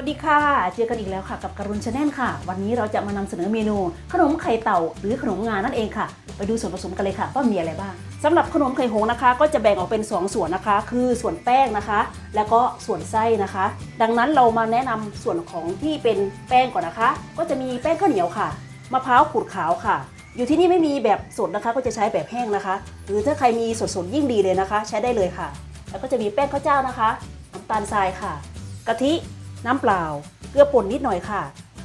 วัสดีค่ะ เจอกันอีกแล้วค่ะ กับการุณชาแนลค่ะ วันนี้เราจะมานำเสนอเมนู ขนมไข่เต่าหรือขนมงานั่นเองค่ะ ไปดูส่วนผสมกันเลยค่ะว่ามีอะไรบ้างสำหรับขนมไข่หงนะคะ ก็จะแบ่งออกเป็น 2 ส่วนนะคะ คือส่วนแป้งนะคะ แล้วก็ส่วนไส้นะคะ ดังนั้นเรามาแนะนำส่วนของที่เป็นแป้งก่อนนะคะ ก็จะมีแป้งข้าวเหนียวค่ะมะพร้าวขูดขาวค่ะ อยู่ที่นี่ไม่มีแบบสดนะคะ ก็จะใช้แบบแห้งนะคะ หรือถ้าใครมีสดๆยิ่งดีเลยนะคะ ใช้ได้เลยค่ะ แล้วก็จะมีแป้งข้าวเจ้านะคะน้ำตาลทรายค่ะ กะทิ น้ำเปล่า เกลือป่นนิดหน่อยค่ะ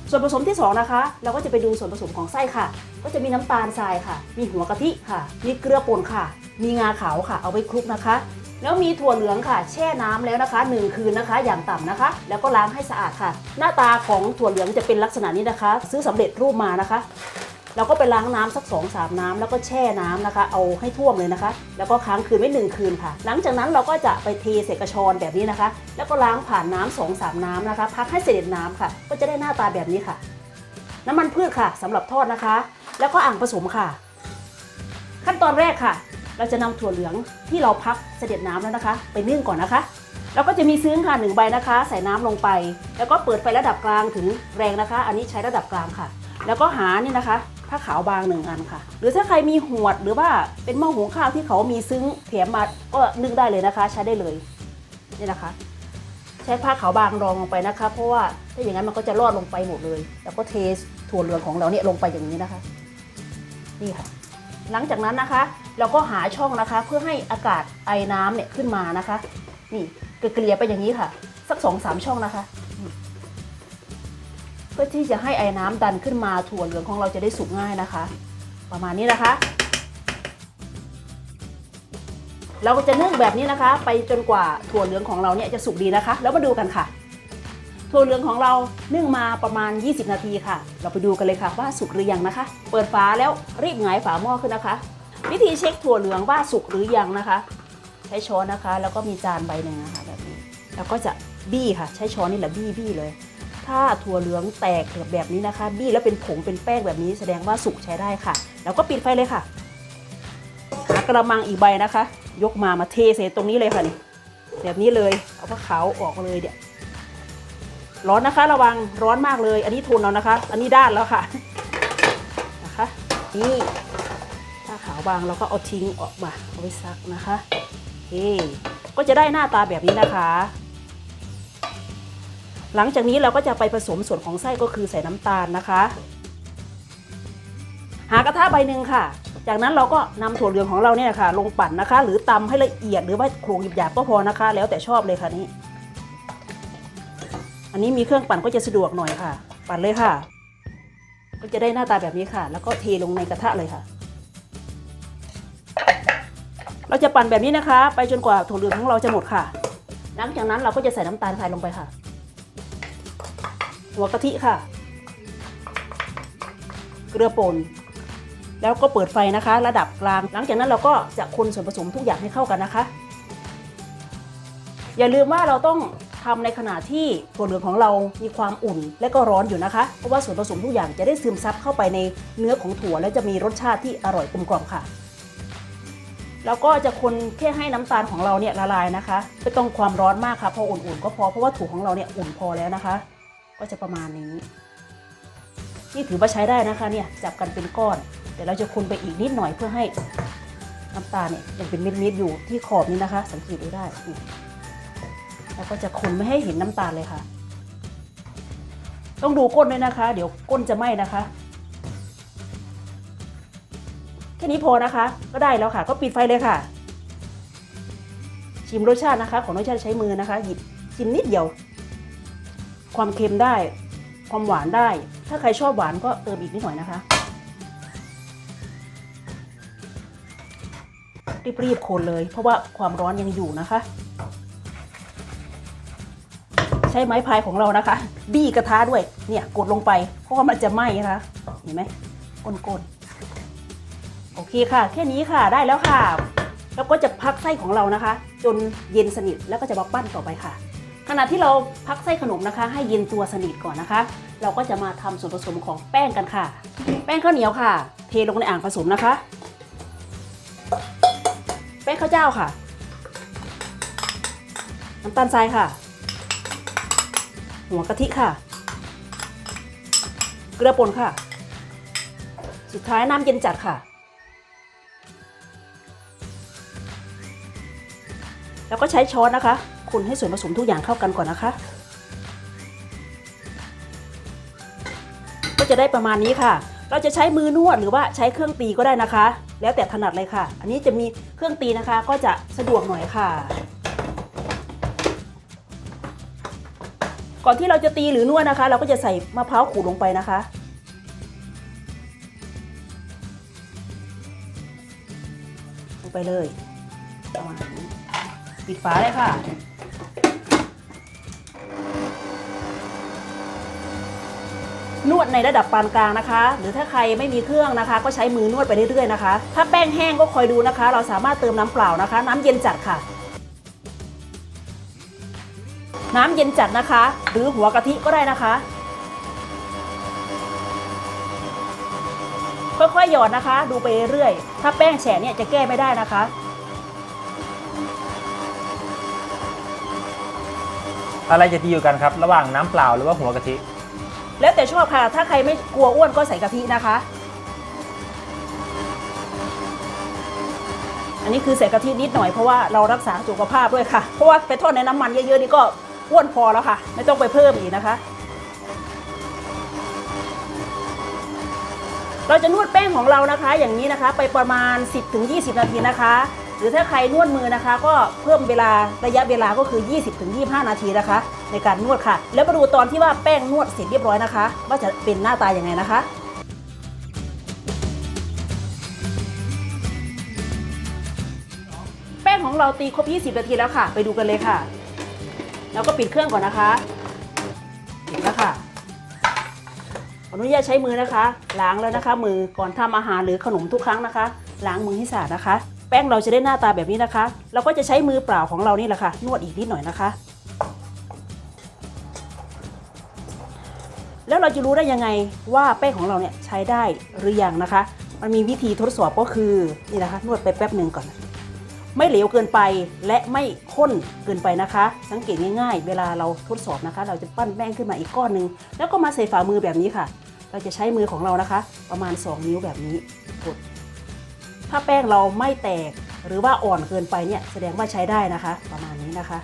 ส่วนผสมที่2นะคะ เราก็จะไปดูส่วนผสมของไส้ค่ะ ก็จะมีน้ำตาลทรายค่ะ มีหัวกะทิค่ะ มีเกลือป่นค่ะ มีงาขาวค่ะ เอาไว้คลุกนะคะ แล้วมีถั่วเหลืองค่ะ แช่น้ำแล้วนะคะ 1 คืนนะคะ อย่างต่ำนะคะ แล้วก็ล้างให้สะอาดค่ะ หน้าตาของถั่วเหลืองจะเป็นลักษณะนี้นะคะ ซื้อสำเร็จรูปมานะคะ เราก็ไปล้างน้ำสัก2อสามน้ำแล้วก็แช่น้ำนะคะ เอาให้ท่วมเลยนะคะ แล้วก็ค้างคืนไว้หนึ่งคืนค่ะ หลังจากนั้นเราก็จะไปเทใส่กระชอนแบบนี้นะคะ แล้วก็ล้างผ่านน้ำสองสามน้ำนะคะ พักให้เสด็จน้ำค่ะ ก็จะได้หน้าตาแบบนี้ค่ะ น้ำมันพืชค่ะสำหรับทอดนะคะ แล้วก็อ่างผสมค่ะ ขั้นตอนแรกค่ะ เราจะนำถั่วเหลืองที่เราพักเสด็จน้ำแล้วนะคะ ไปนึ่งก่อนนะคะแล้วก็จะมีซึ้งค่ะหนึ่งใบนะคะ ใส่น้ำลงไป แล้วก็เปิดไฟระดับกลางถึงแรงนะคะ อันนี้ใช้ระดับกลางค่ะ แล้วก็หานี่นะคะ ผ้าขาวบางหนึ่งอันค่ะ หรือถ้าใครมีหวดหรือว่าเป็นหม้อหุงข้าวที่เขามีซึ้งแถมมาก็นึ่งได้เลยนะคะ ใช้ได้เลยนี่นะคะ ใช้ผ้าขาวบางรองลงไปนะคะ เพราะว่าถ้าอย่างนั้นมันก็จะรอดลงไปหมดเลย แล้วก็เทถั่วเหลืองของเราเนี่ยลงไปอย่างนี้นะคะ นี่ค่ะ หลังจากนั้นนะคะ เราก็หาช่องนะคะ เพื่อให้อากาศไอน้ำเนี่ยขึ้นมานะคะ นี่เกลี่ยไปอย่างนี้ค่ะ สักสองสามช่องนะคะ เพื่อที่จะให้ไอ้น้ำดันขึ้นมาถั่วเหลืองของเราจะได้สุกง่ายนะคะ ประมาณนี้นะคะ เราก็จะนึ่งแบบนี้นะคะ ไปจนกว่าถั่วเหลืองของเราเนี่ยจะสุกดีนะคะ แล้วมาดูกันค่ะ ถั่วเหลืองของเรานึ่งมาประมาณ 20 นาทีค่ะ เราไปดูกันเลยค่ะว่าสุกหรือยังนะคะ เปิดฝาแล้วรีบหงายฝาหม้อขึ้นนะคะ วิธีเช็คถั่วเหลืองว่าสุกหรือยังนะคะ ใช้ช้อนนะคะ แล้วก็มีจานใบหนึ่งนะคะแบบนี้แล้วก็จะบี้ค่ะ ใช้ช้อนนี่แหละบี้บี้เลย ถ้าถั่วเหลืองแตกแบบนี้นะคะ บี้แล้วเป็นผงเป็นแป้งแบบนี้แสดงว่าสุกใช้ได้ค่ะ แล้วก็ปิดไฟเลยค่ะหากระมังอีกใบนะคะ ยกมามาเทใส่ตรงนี้เลยค่ะนี่แบบนี้เลยเอาผ้าขาวออกเลยเดี๋ยวร้อนนะคะ ระวังร้อนมากเลย อันนี้ทนแล้วนะคะ อันนี้ด้านแล้วค่ะนะคะนี่ผ้าขาวบางเราก็เอาทิ้งออกมาเอาไว้ซักนะคะเฮ้ก็จะได้หน้าตาแบบนี้นะคะ หลังจากนี้เราก็จะไปผสมส่วนของไส้ก็คือใส่น้ำตาลนะคะ หากระทะใบหนึ่งค่ะ จากนั้นเราก็นำถั่วเหลืองของเราเนี่ยค่ะ ลงปั่นนะคะ หรือตำให้ละเอียดหรือว่าโขลกหยาบๆก็พอนะคะ แล้วแต่ชอบเลยค่ะนี่อันนี้มีเครื่องปั่นก็จะสะดวกหน่อยค่ะ ปั่นเลยค่ะ ก็จะได้หน้าตาแบบนี้ค่ะ แล้วก็เทลงในกระทะเลยค่ะ เราจะปั่นแบบนี้นะคะ ไปจนกว่าถั่วเหลืองของเราจะหมดค่ะ หลังจากนั้นเราก็จะใส่น้ำตาลทรายลงไปค่ะ หัวกะทิค่ะ เกลือป่นแล้วก็เปิดไฟนะคะ ระดับกลาง หลังจากนั้นเราก็จะคนส่วนผสมทุกอย่างให้เข้ากันนะคะ อย่าลืมว่าเราต้องทำในขณะที่ถั่วเหลืองของเรามีความอุ่นและก็ร้อนอยู่นะคะ เพราะว่าส่วนผสมทุกอย่างจะได้ซึมซับเข้าไปในเนื้อของถั่ว และจะมีรสชาติที่อร่อยกลมกล่อมค่ะ แล้วก็จะคนแค่ให้น้ำตาลของเราเนี่ยละลายนะคะ ไม่ต้องความร้อนมากค่ะ พออุ่นๆก็พอเพราะว่าถั่วของเราเนี่ยอุ่นพอแล้วนะคะ ก็จะประมาณนี้ นี่ถือว่าใช้ได้นะคะเนี่ยจับกันเป็นก้อน แต่เราจะคนไปอีกนิดหน่อยเพื่อให้น้ำตาลเนี่ยยังเป็นเม็ดๆอยู่ที่ขอบนี้นะคะ สังเกตดูได้แล้วก็จะคนไม่ให้เห็นน้ำตาลเลยค่ะ ต้องดูก้นด้วยนะคะ เดี๋ยวก้นจะไหม้นะคะแค่นี้พอนะคะ ก็ได้แล้วค่ะ ก็ปิดไฟเลยค่ะ ชิมรสชาตินะคะ ของรสชาติใช้มือนะคะ หยิบชิมนิดเดียว ความเค็มได้ ความหวานได้ ถ้าใครชอบหวานก็เติมอีกนิดหน่อยนะคะ รีบๆคนเลย เพราะว่าความร้อนยังอยู่นะคะ ใช้ไม้พายของเรานะคะ บี้กระทะด้วย เนี่ยกดลงไป เพราะว่ามันจะไหม้นะคะ เห็นไหมก้นๆ โอเคค่ะ แค่นี้ค่ะ ได้แล้วค่ะ แล้วก็จะพักไส้ของเรานะคะ จนเย็นสนิท แล้วก็จะมาปั้นต่อไปค่ะ ณะที่เราพักไส้ขนมนะคะ ให้เย็นตัวสนิทก่อนนะคะ เราก็จะมาทำส่วนผสมของแป้งกันค่ะ แป้งข้าวเหนียวค่ะ เทลงในอ่างผสมนะคะ แป้งข้าวเจ้าค่ะ น้ำตาลทรายค่ะ หัหัวกะทิค่ะ เกลือป่นค่ะ สุดท้ายน้ำเย็นจัดค่ะแล้วก็ใช้ช้อนนะคะ คนให้ส่วนผสมทุกอย่างเข้ากันก่อนนะคะ ก็จะได้ประมาณนี้ค่ะ เราจะใช้มือนวดหรือว่าใช้เครื่องตีก็ได้นะคะ แล้วแต่ถนัดเลยค่ะ อันนี้จะมีเครื่องตีนะคะ ก็จะสะดวกหน่อยค่ะ ก่อนที่เราจะตีหรือนวดนะคะ เราก็จะใส่มะพร้าวขูดลงไปนะคะลงไปเลยประมาณนี้ปิดฝาเลยค่ะ นวดในระดับปานกลางนะคะ หรือถ้าใครไม่มีเครื่องนะคะ ก็ใช้มือนวดไปเรื่อยๆนะคะ ถ้าแป้งแห้งก็คอยดูนะคะ เราสามารถเติมน้ำเปล่านะคะ น้ำเย็นจัดค่ะ น้ำเย็นจัดนะคะ หรือหัวกะทิก็ได้นะคะ ค่อยๆหยอดนะคะ ดูไปเรื่อยๆถ้าแป้งแฉะเนี่ยจะแก้ไม่ได้นะคะอะไรจะดีอยู่กันครับ ระหว่างน้ำเปล่าหรือว่าหัวกะทิ แล้วแต่ชอบค่ะ ถ้าใครไม่กลัวอ้วนก็ใส่กะทินะคะ อันนี้คือใส่กะทินิดหน่อยเพราะว่าเรารักษาสุขภาพด้วยค่ะ เพราะว่าไปทอดในน้ำมันเยอะๆนี่ก็อ้วนพอแล้วค่ะ ไม่ต้องไปเพิ่มอีกนะคะ เราจะนวดแป้งของเรานะคะ อย่างนี้นะคะ ไปประมาณ 10-20 นาทีนะคะ รือถ้าใครนวดมือนะคะ ก็เพิ่มเวลาระยะเวลาก็คือ 20-25 นาทีนะคะ ในการนวดค่ะ แล้วมาดูตอนที่ว่าแป้งนวดเสร็จเรียบร้อยนะคะ ว่าจะเป็นหน้าตาอย่างไงนะคะแป้งของเราตีครบ 20 นาทีแล้วค่ะ ไปดูกันเลยค่ะ แล้วก็ปิดเครื่องก่อนนะคะ ปิดแล้วค่ะ ขออนุญาตใช้มือนะคะ ล้างแล้วนะคะ มือก่อนทำอาหารหรือขนมทุกครั้งนะคะ ล้างมือให้สะอาดนะคะ แป้งเราจะได้หน้าตาแบบนี้นะคะ เราก็จะใช้มือเปล่าของเรานี่แหละค่ะ นวดอีกนิดหน่อยนะคะ แล้วเราจะรู้ได้ยังไงว่าแป้งของเราเนี่ยใช้ได้หรือยังนะคะ มันมีวิธีทดสอบก็คือนี่นะคะ นวดไปแป๊บหนึ่งก่อน ไม่เหลวเกินไปและไม่ข้นเกินไปนะคะ สังเกตง่ายๆ เวลาเราทดสอบนะคะ เราจะปั้นแป้งขึ้นมาอีกก้อนหนึ่งแล้วก็มาใส่ฝ่ามือแบบนี้ค่ะ เราจะใช้มือของเรานะคะ ประมาณ 2 นิ้วแบบนี้กด ถ้าแป้งเราไม่แตกหรือว่าอ่อนเกินไปเนี่ยแสดงว่าใช้ได้นะคะ ประมาณนี้นะคะ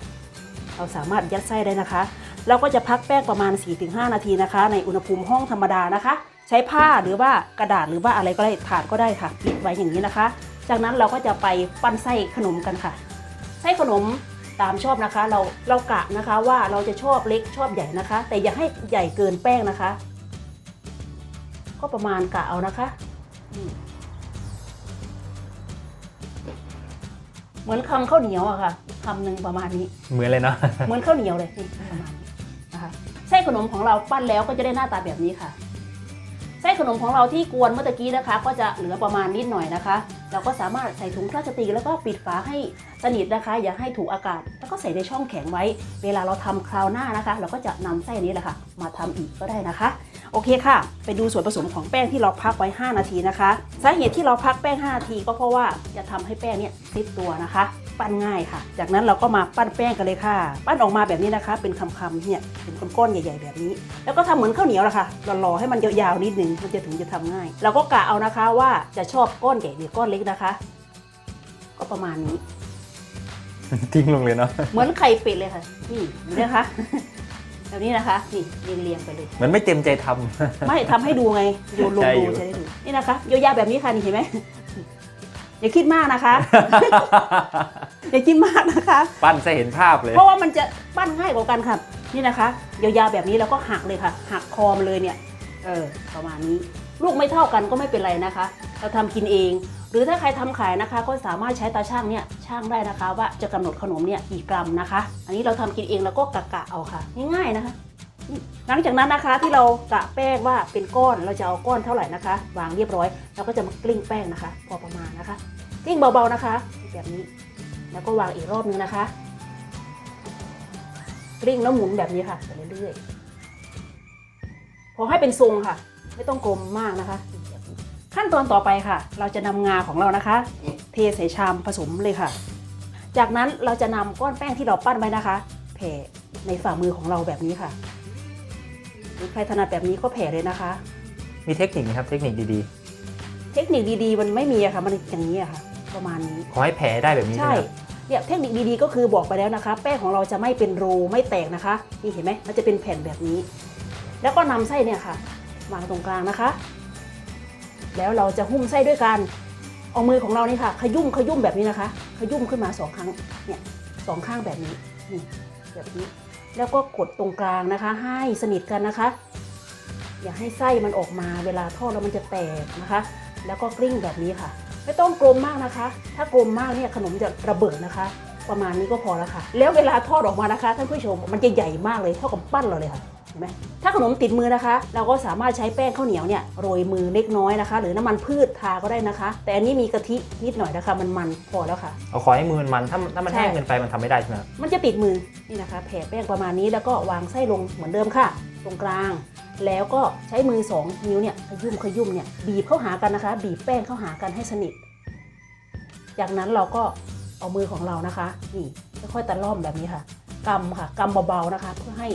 เราสามารถยัดไส้ได้นะคะ เราก็จะพักแป้งประมาณ 4-5 นาทีนะคะ ในอุณหภูมิห้องธรรมดานะคะ ใช้ผ้าหรือว่ากระดาษหรือว่าอะไรก็ได้ถาดก็ได้ค่ะปิดไว้อย่างนี้นะคะ จากนั้นเราก็จะไปปั้นไส้ขนมกันค่ะ ไส้ขนมตามชอบนะคะ เราเรากะนะคะว่าเราจะชอบเล็กชอบใหญ่นะคะ แต่อย่าให้ใหญ่เกินแป้งนะคะ ก็ประมาณกะเอานะคะ เหมือนคำข้าวเหนียวอะค่ะคำหนึ่งประมาณนี้ เหมือนเลยเนาะเหมือนข้าวเหนียวเลยนี่ประมาณนี้นะคะไส้ขนมของเราปั้นแล้วก็จะได้หน้าตาแบบนี้ค่ะไส้ขนมของเราที่กวนเมื่อตะกี้นะคะ ก็จะเหลือประมาณนิดหน่อยนะคะ เราก็สามารถใส่ถุงพลาสติกแล้วก็ปิดฝาให้สนิทนะคะ อย่าให้ถูกอากาศ แล้วก็ใส่ในช่องแข็งไว้ เวลาเราทำคราวหน้านะคะ เราก็จะนำไส้นี้แหละค่ะ มาทำอีกก็ได้นะคะ โอเคค่ะ ไปดูส่วนผสมของแป้งที่เราพักไว้ 5 นาทีนะคะ สาเหตุที่เราพักแป้ง 5 นาทีก็เพราะว่าจะทำให้แป้งเนี่ยซิดตัวนะคะ ปั้นง่ายค่ะ จากนั้นเราก็มาปั้นแป้งกันเลยค่ะ ปั้นออกมาแบบนี้นะคะ เป็นคำๆเนี่ยเป็นก้อนๆใหญ่ ๆ แบบนี้ แล้วก็ทำเหมือนข้าวเหนียวแหละค่ะรอๆให้มันยาวๆนิดนึงมันจะถึงจะทำง่าย เราก็กะเอานะคะว่าจะชอบก้อนใหญ่หรือก้อนเล็กนะคะ ก็ประมาณนี้ทิ้งลงเลยเนาะเหมือนไข่เป็ดเลยค่ะ นี่เห็นไหมคะ แบบนี้นะคะนี่เรียงเรียงๆไปเลย เหมือนไม่เต็มใจทำ ไม่ทำให้ดูไงดูลงใช่ดูอยู่ จะได้ดูนี่นะคะยาวๆแบบนี้ค่ะนี่เห็นไหม อย่าคิดมากนะคะ อย่าคิดมากนะคะ ปั้นจะเห็นภาพเลย เพราะว่ามันจะปั้นง่ายกว่ากันค่ะ นี่นะคะยาวๆแบบนี้แล้วก็หักเลยค่ะหักคอมนเลยเนี่ย เออประมาณนี้ ลูกไม่เท่ากันก็ไม่เป็นไรนะคะ เราทำกินเอง หรือถ้าใครทำขายนะคะ ก็สามารถใช้ตาช่างเนี่ยช่างได้นะคะ ว่าจะกำหนดขนมเนี่ยกี่กรัมนะคะ อันนี้เราทำกินเองแล้วก็กะกะเอาค่ะง่ายๆนะคะหลังจากนั้นนะคะที่เรากะแป้งว่าเป็นก้อนเราจะเอาก้อนเท่าไหร่นะคะ วางเรียบร้อยเราก็จะมากลิ้งแป้งนะคะ พอประมาณนะคะกลิ้งเบาๆนะคะ แบบนี้ แล้วก็วางอีกรอบนึงนะคะกลิ้งแล้วหมุนแบบนี้ค่ะไปเรื่อยๆพอให้เป็นทรงค่ะ ไม่ต้องกลมมากนะคะ ขั้นตอนต่อไปค่ะ เราจะนำงาของเรานะคะ เทใส่ชามผสมเลยค่ะ จากนั้นเราจะนำก้อนแป้งที่เราปั้นไว้นะคะแผ่ในฝ่ามือของเราแบบนี้ค่ะรือใครถนัดแบบนี้ก็แผ่เลยนะคะ มีเทคนิคไหมครับ เทคนิคดีเทคนิคดีๆ มันไม่มีอะค่ะมันอย่างนี้อะค่ะ ประมาณนี้ๆขอให้แผลได้แบบนี้ใช่ใช่ไหมครับเนี่ยเทคนิคดีๆก็คือบอกไปแล้วนะคะ แป้งของเราจะไม่เป็นรูไม่แตกนะคะนี่เห็นไหมมันจะเป็นแผ่นแบบนี้ แล้วก็นำไส้เนี่ยค่ะวางตรงกลางนะคะ แล้วเราจะหุ้มไส้ด้วยกันเอามือของเรานี่ค่ะ ขยุ่มขยุ่มแบบนี้นะคะ ขยุ่มขึ้นมาสองครั้งเนี่ยสองข้างแบบนี้นี่แบบนี้ แล้วก็กดตรงกลางนะคะ ให้สนิทกันนะคะ อย่าให้ไส้มันออกมาเวลาทอดแล้วมันจะแตกนะคะ แล้วก็กลิ้งแบบนี้ค่ะ ไม่ต้องกลมมากนะคะ ถ้ากลมมากเนี่ยขนมจะระเบิดนะคะประมาณนี้ก็พอแล้วค่ะ แล้วเวลาทอดออกมานะคะท่านผู้ชมมันจะใหญ่มากเลยเท่ากับปั้นเราเลยค่ะ เห็นไหมถ้าขนมติดมือนะคะ เราก็สามารถใช้แป้งข้าวเหนียวเนี่ยโรยมือเล็กน้อยนะคะ หรือน้ำมันพืชทาก็ได้นะคะ แต่อันนี้มีกะทินิดหน่อยนะคะ มันมันพอแล้วค่ะ เอาขอให้มือมันมันถ้าถ้ามันใช่ แห้งเกินไปมันทำไม่ได้ใช่ไหมครับมันจะติดมือนี่นะคะแผ่แป้งประมาณนี้แล้วก็วางไส้ลงเหมือนเดิมค่ะ ตรงกลาง แล้วก็ใช้มือสองนิ้วเนี่ยขยุ่มขยุ่มเนี่ยบีบเข้าหากันนะคะ บีบแป้งเข้าหากันให้สนิท จากนั้นเราก็เอามือของเรานะคะ นี่ค่อยๆตะล่อมแบบนี้ค่ะกำค่ะกำเบาๆนะคะ เพื่อให้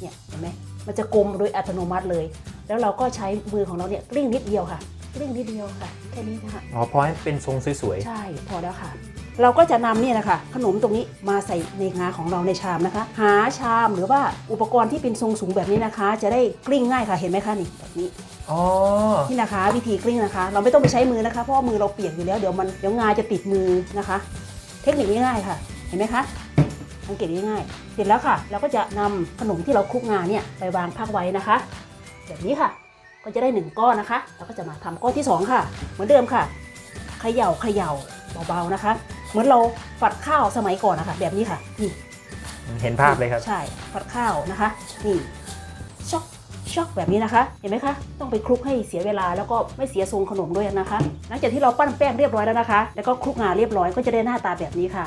เนี่ยเห็นไหมมันจะกลมโดยอัตโนมัติเลย แล้วเราก็ใช้มือของเราเนี่ยกลิ้งนิดเดียวค่ะกลิ้งนิดเดียวค่ะแค่นี้นะคะอ๋อพอให้เป็นทรงสวยใช่พอแล้วค่ะ เราก็จะนำเนี่ยนะคะขนมตรงนี้มาใส่ในงาของเราในชามนะคะ หาชามหรือว่าอุปกรณ์ที่เป็นทรงสูงแบบนี้นะคะ จะได้กลิ้งง่ายค่ะเห็นไหมคะนี่แบบนี้ ๆอ๋อนี่นะคะ วิธีกลิ้งนะคะ เราไม่ต้องไปใช้มือนะคะเพราะว่ามือเราเปียกอยู่แล้วเดี๋ยวมันเดี๋ยวงาจะติดมือนะคะ เทคนิคง่ายๆค่ะ เห็นไหมคะ สังเกตง่ายๆเสร็จแล้วค่ะ เราก็จะนำขนมที่เราคลุกงาเนี่ยไปวางพักไว้นะคะ แบบนี้ค่ะ ก็จะได้หนึ่งก้อนนะคะ เราก็จะมาทำก้อนที่สองค่ะ เหมือนเดิมค่ะเขย่าเขย่าเบาๆนะคะ เหมือนเราฝัดข้าวสมัยก่อนนะคะ แบบนี้ค่ะนี่เห็นภาพเลยครับ ใช่ฝัดข้าวนะคะนี่ช็อกช็อกแบบนี้นะคะ เห็นไหมคะ ต้องไปคลุกให้เสียเวลาแล้วก็ไม่เสียทรงขนมด้วยนะคะ หลังจากที่เราปั้นแป้งเรียบร้อยแล้วนะคะ แล้วก็คลุกงาเรียบร้อยก็จะได้หน้าตาแบบนี้ค่ะ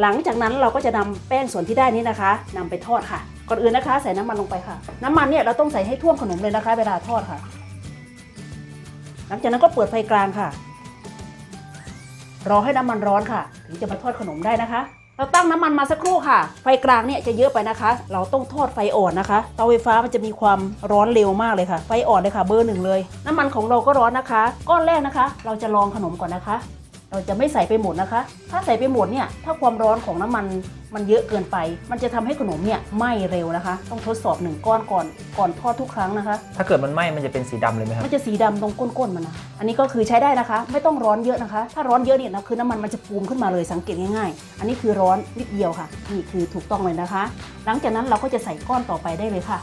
หลังจากนั้นเราก็จะนำแป้งส่วนที่ได้นี้นะคะนำไปทอดค่ะ ก่อนอื่นนะคะ ใส่น้ำมันลงไปค่ะ น้ำมันเนี่ยเราต้องใส่ให้ท่วมขนมเลยนะคะ เวลาทอดค่ะ หลังจากนั้นก็เปิดไฟกลางค่ะ รอให้น้ำมันร้อนค่ะ ถึงจะมาทอดขนมได้นะคะ เราตั้งน้ำมันมาสักครู่ค่ะ ไฟกลางเนี่ยจะเยอะไปนะคะ เราต้องทอดไฟอ่อนนะคะ เตาไฟฟ้ามันจะมีความร้อนเร็วมากเลยค่ะ ไฟอ่อนเลยค่ะ เบอร์หนึ่งเลย น้ำมันของเราก็ร้อนนะคะ ก้อนแรกนะคะ เราจะลองขนมก่อนนะคะ เราจะไม่ใส่ไปหมดนะคะ ถ้าใส่ไปหมดเนี่ยถ้าความร้อนของน้ำมันมันเยอะเกินไป มันจะทำให้ขนมเนี่ยไหม้เร็วนะคะ ต้องทดสอบหนึ่งก้อนก่อนก่อนทอดทุกครั้งนะคะ ถ้าเกิดมันไหม้มันจะเป็นสีดำเลยไหมครับมันจะสีดำตรงก้นๆมันนะอันนี้ก็คือใช้ได้นะคะ ไม่ต้องร้อนเยอะนะคะ ถ้าร้อนเยอะเนี่ยนะคือน้ำมันมันจะปูมขึ้นมาเลยสังเกตง่ายๆ อันนี้คือร้อนนิดเดียวค่ะ นี่คือถูกต้องเลยนะคะ หลังจากนั้นเราก็จะใส่ก้อนต่อไปได้เลยค่ะ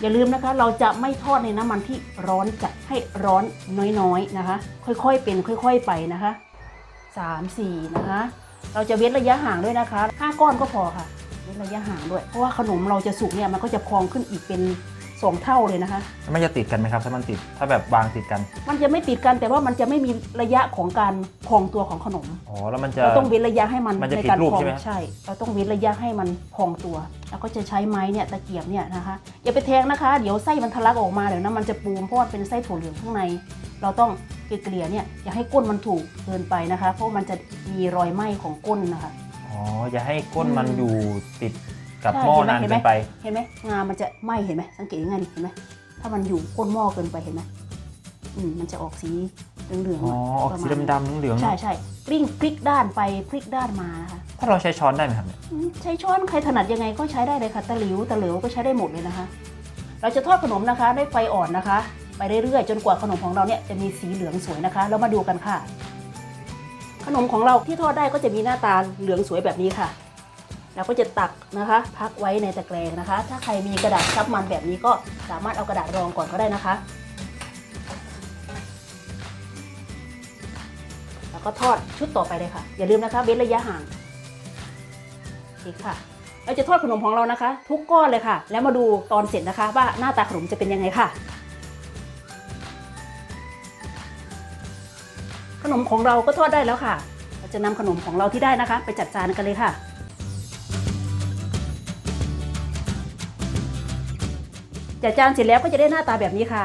อย่าลืมนะคะเราจะไม่ทอดในน้ำมันที่ร้อนจัดให้ร้อนน้อยๆนะคะ ค่อยๆเป็นค่อยๆไปนะคะสามสี่นะคะ เราจะเว้นระยะห่างด้วยนะคะห้าก้อนก็พอค่ะ เว้นระยะห่างด้วย เพราะว่าขนมเราจะสุกเนี่ยมันก็จะพองขึ้นอีกเป็น สองเท่าเลยนะคะ มันจะติดกันไหมครับถ้ามันติดถ้าแบบวางติดกัน มันจะไม่ติดกันแต่ว่ามันจะไม่มีระยะของการพองตัวของขนมอ๋อแล้วมันจะ เราต้องเว้นระยะให้มันมันจะในผิดการรูปพองใช่ไหม ใช่ เราต้องเว้นระยะให้มันพองตัว แล้วก็จะใช้ไม้เนี่ยตะเกียบเนี่ยนะคะอย่าไปแทงนะคะ เดี๋ยวไส้มันทะลักออกมาเดี๋ยวน้ำมันจะปูมเพราะว่าเป็นไส้ถั่วเหลืองข้างใน เราต้องเกลี่ยๆเนี่ยอย่าให้ก้นมันถูกเกินไปนะคะ เพราะมันจะมีรอยไหม้ของก้นนะคะ อ๋ออย่าให้ก้นมันอืม อยู่ติด กับใช่หม้อนานเห็นไหมเกินไป เห็นไหมงามันจะไหม้เห็นไหมสังเกตยังไงนี่เห็นไหมถ้ามันอยู่ก้นหม้อเกินไปเห็นไหมอืมมันจะออกสีเหลืองๆอ๋อออกสีประมาณดำๆเหลืองๆใช่ใช่กลิ้งพลิกด้านไปพลิกด้านมานะคะถ้าเราใช้ช้อนได้ไหมครับเนี่ยอืมใช้ช้อนใครถนัดยังไงก็ใช้ได้เลยค่ะตะหลิวตะเหลวก็ใช้ได้หมดเลยนะคะ เราจะทอดขนมนะคะด้วยไฟอ่อนนะคะ ไปเรื่อยๆจนกว่าขนมของเราเนี่ยจะมีสีเหลืองสวยนะคะแล้วมาดูกันค่ะ ขนมของเราที่ทอดได้ก็จะมีหน้าตาเหลืองสวยแบบนี้ค่ะ เราก็จะตักนะคะ พักไว้ในตะแกรงนะคะ ถ้าใครมีกระดาษซับมันแบบนี้ก็สามารถเอากระดาษรองก่อนก็ได้นะคะ แล้วก็ทอดชุดต่อไปเลยค่ะ อย่าลืมนะคะเว้นระยะห่างอเคค่ะเราจะทอดขนมของเรานะคะ ทุกก้อนเลยค่ะ แล้วมาดูตอนเสร็จนะคะ ว่าหน้าตาขนมจะเป็นยังไงค่ะ ขนมของเราก็ทอดได้แล้วค่ะเราจะนำขนมของเราที่ได้นะคะ ไปจัดจานกันเลยค่ะ จัดจานเสร็จแล้วก็จะได้หน้าตาแบบนี้ค่ะ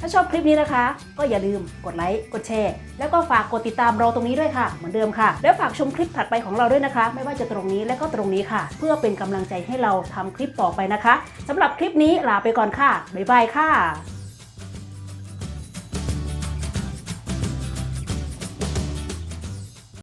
ถ้าชอบคลิปนี้นะคะ ก็อย่าลืมกดไลค์กดแชร์ แล้วก็ฝากกดติดตามเราตรงนี้ด้วยค่ะ เหมือนเดิมค่ะ แล้วฝากชมคลิปถัดไปของเราด้วยนะคะ ไม่ว่าจะตรงนี้และก็ตรงนี้ค่ะ เพื่อเป็นกำลังใจให้เราทำคลิปต่อไปนะคะสำหรับคลิปนี้ลาไปก่อนค่ะบ๊ายบายค่ะ